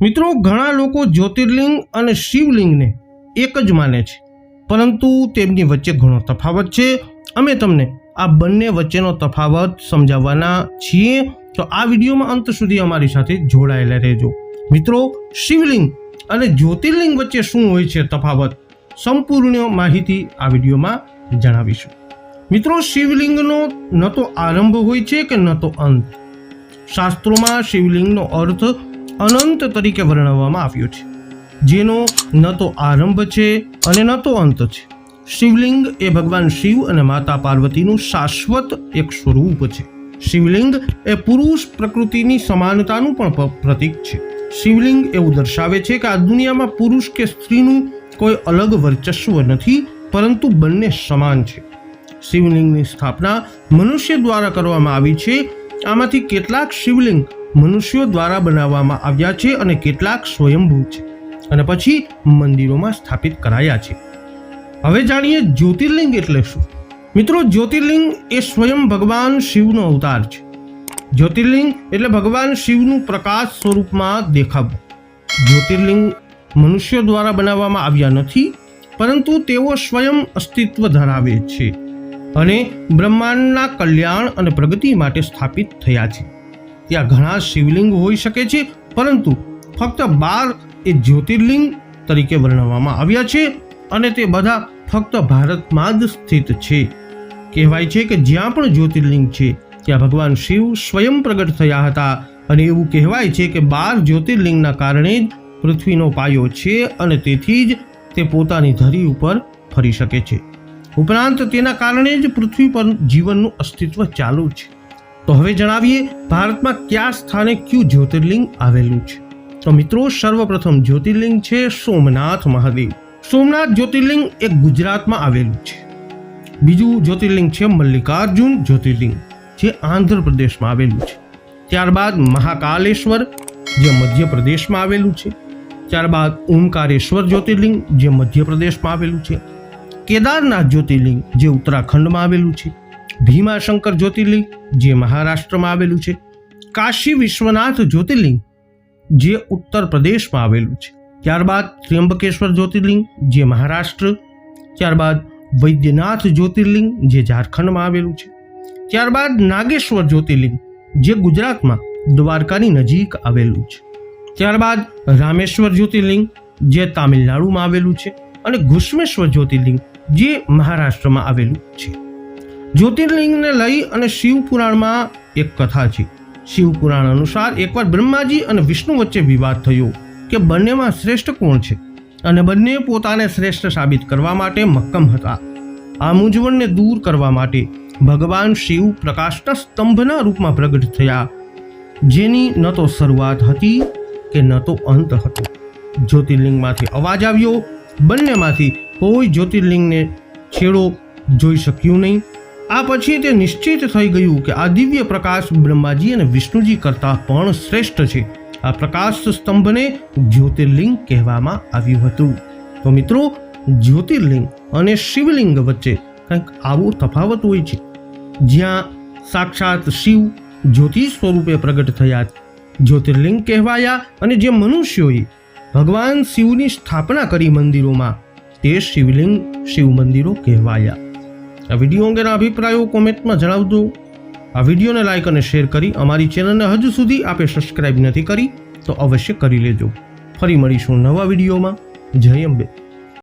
મિત્રો, ઘણા લોકો જ્યોતિર્લિંગ અને શિવલિંગને એક જ માને છે. પરંતુ તેમની વચ્ચે ઘણો તફાવત છે. અમે તમને આ બંને વચ્ચેનો તફાવત સમજાવવાના છીએ. તો આ વિડીયોમાં અંત સુધી અમારી સાથે જોડાયેલા રહેજો. મિત્રો, શિવલિંગ અને જ્યોતિર્લિંગ વચ્ચે શું હોય છે તફાવત? સંપૂર્ણ માહિતી આ વિડીયોમાં જણાવીશું. મિત્રો, શિવલિંગનો ન તો આરંભ હોય છે કે ન તો અંત. શાસ્ત્રોમાં શિવલિંગનો અર્થ અનંત તરીકે વર્ણવવામાં આવ્યો છે. જેનો ન તો આરંભ છે અને ન તો અંત છે. શિવલિંગ એ ભગવાન શિવ અને માતા પાર્વતીનું શાશ્વત એક સ્વરૂપ છે. શિવલિંગ એ પુરુષ પ્રકૃતિની સમાનતાનું પણ પ્રતીક છે. શિવલિંગ એવું દર્શાવે છે કે આ દુનિયામાં પુરુષ કે સ્ત્રીનું કોઈ અલગ વર્ચસ્વ નથી, પરંતુ બંને સમાન છે. શિવલિંગની સ્થાપના મનુષ્ય દ્વારા કરવામાં આવી છે. આમાંથી કેટલાક શિવલિંગ મનુષ્યો દ્વારા બનાવવામાં આવ્યા છે અને કેટલાક સ્વયંભૂ છે અને પછી મંદિરોમાં સ્થાપિત કરાયા છે. હવે જાણીએ જ્યોતિર્લિંગ એટલે શું? મિત્રો, જ્યોતિર્લિંગ એ સ્વયં ભગવાન શિવનો અવતાર છે. જ્યોતિર્લિંગ એટલે ભગવાન શિવનું પ્રકાશ સ્વરૂપમાં દેખાવું. જ્યોતિર્લિંગ મનુષ્યો દ્વારા બનાવવામાં આવ્યા નથી, પરંતુ તેઓ સ્વયં અસ્તિત્વ ધરાવે છે અને બ્રહ્માંડના કલ્યાણ અને પ્રગતિ માટે સ્થાપિત થયા છે. ત્યાં ઘણા શિવલિંગ હોઈ શકે છે, પરંતુ ફક્ત બાર એ જ્યોતિર્લિંગ તરીકે વર્ણવવામાં આવ્યા છે અને તે બધા ફક્ત ભારતમાં જ સ્થિત છે. કહેવાય છે કે જ્યાં પણ જ્યોતિર્લિંગ છે, ત્યાં ભગવાન શિવ સ્વયં પ્રગટ થયા હતા અને એવું કહેવાય છે કે બાર જ્યોતિર્લિંગના કારણે જ પૃથ્વીનો પાયો છે અને તેથી જ તે પોતાની ધરી ઉપર ફરી શકે છે. ઉપરાંત તેના કારણે જ પૃથ્વી પર જીવનનું અસ્તિત્વ ચાલુ છે. તો હવે જણાવીએ ભારતમાં કયા સ્થાને કયું જ્યોતિર્લિંગ આવેલું છે? તો મિત્રો, સર્વપ્રથમ જ્યોતિર્લિંગ છે સોમનાથ મહાદેવ. સોમનાથ જ્યોતિર્લિંગ એ ગુજરાતમાં આવેલું છે. બીજું જ્યોતિર્લિંગ છે મલ્લિકાર્જુન જ્યોતિર્લિંગ, જે આંધ્રપ્રદેશમાં આવેલું છે. ત્યારબાદ મહાકાલેશ્વર, જે મધ્યપ્રદેશમાં આવેલું છે. ત્યારબાદ ઓમકારેશ્વર જ્યોતિર્લિંગ, જે મધ્યપ્રદેશમાં આવેલું છે. કેદારનાથ જ્યોતિર્લિંગ, જે ઉત્તરાખંડમાં આવેલું છે. ભીમાશંકર જ્યોતિર્લિંગ, જે મહારાષ્ટ્રમાં આવેલું છે. કાશી વિશ્વનાથ જ્યોતિર્લિંગ, જે ઉત્તર પ્રદેશમાં આવેલું છે. ત્યારબાદ ત્ર્યંબકેશ્વર જ્યોતિર્લિંગ, જે મહારાષ્ટ્ર. ત્યારબાદ વૈદ્યનાથ જ્યોતિર્લિંગ, જે ઝારખંડમાં આવેલું છે. ત્યારબાદ નાગેશ્વર જ્યોતિર્લિંગ, જે ગુજરાતમાં દ્વારકાની નજીક આવેલું છે. ત્યારબાદ રામેશ્વર જ્યોતિર્લિંગ, જે તામિલનાડુમાં આવેલું છે. અને ઘુષ્મેશ્વર જ્યોતિર્લિંગ, જે મહારાષ્ટ્રમાં આવેલું છે. જ્યોતિર્લિંગને લઈ અને શિવપુરાણમાં એક કથા છે. શિવપુરાણ અનુસાર એકવાર બ્રહ્માજી અને વિષ્ણુ વચ્ચે વિવાદ થયો કે બંનેમાં શ્રેષ્ઠ કોણ છે અને બંને પોતાને શ્રેષ્ઠ સાબિત કરવા માટે મક્કમ હતા. આ મૂંઝવણને દૂર કરવા માટે ભગવાન શિવ પ્રકાશના સ્તંભના રૂપમાં પ્રગટ થયા. જેની ન તો શરૂઆત હતી કે ન તો અંત હતો. જ્યોતિર્લિંગમાંથી અવાજ આવ્યો, બંનેમાંથી કોઈ જ્યોતિર્લિંગને છેડો જોઈ શક્યું નહીં. આ પછી તે નિશ્ચિત થઈ ગયું કે આ દિવ્ય પ્રકાશ બ્રહ્માજી અને વિષ્ણુજી કરતાં પણ શ્રેષ્ઠ છે. આ પ્રકાશ સ્તંભને જ્યોતિર્લિંગ કહેવામાં આવ્યું હતું. તો મિત્રો, જ્યોતિર્લિંગ અને શિવલિંગ વચ્ચે કંઈક આવો તફાવત હોય છે. જ્યાં સાક્ષાત શિવ જ્યોતિ સ્વરૂપે પ્રગટ થયા. જ્યોતિર્લિંગ કહેવાયા અને જે મનુષ્યોએ ભગવાન શિવની સ્થાપના કરી મંદિરોમાં, તે શિવલિંગ શિવ મંદિરો કહેવાયા. આ વીડિયો અંગેના અભિપ્રાયો કોમેન્ટમાં જણાવજો. આ વિડીયોને લાઇક અને શેર કરી અમારી ચેનલને હજુ સુધી આપે સબસ્ક્રાઇબ નથી કરી તો અવશ્ય કરી લેજો. ફરી મળીશું નવા વિડીયોમાં. જય અંબે.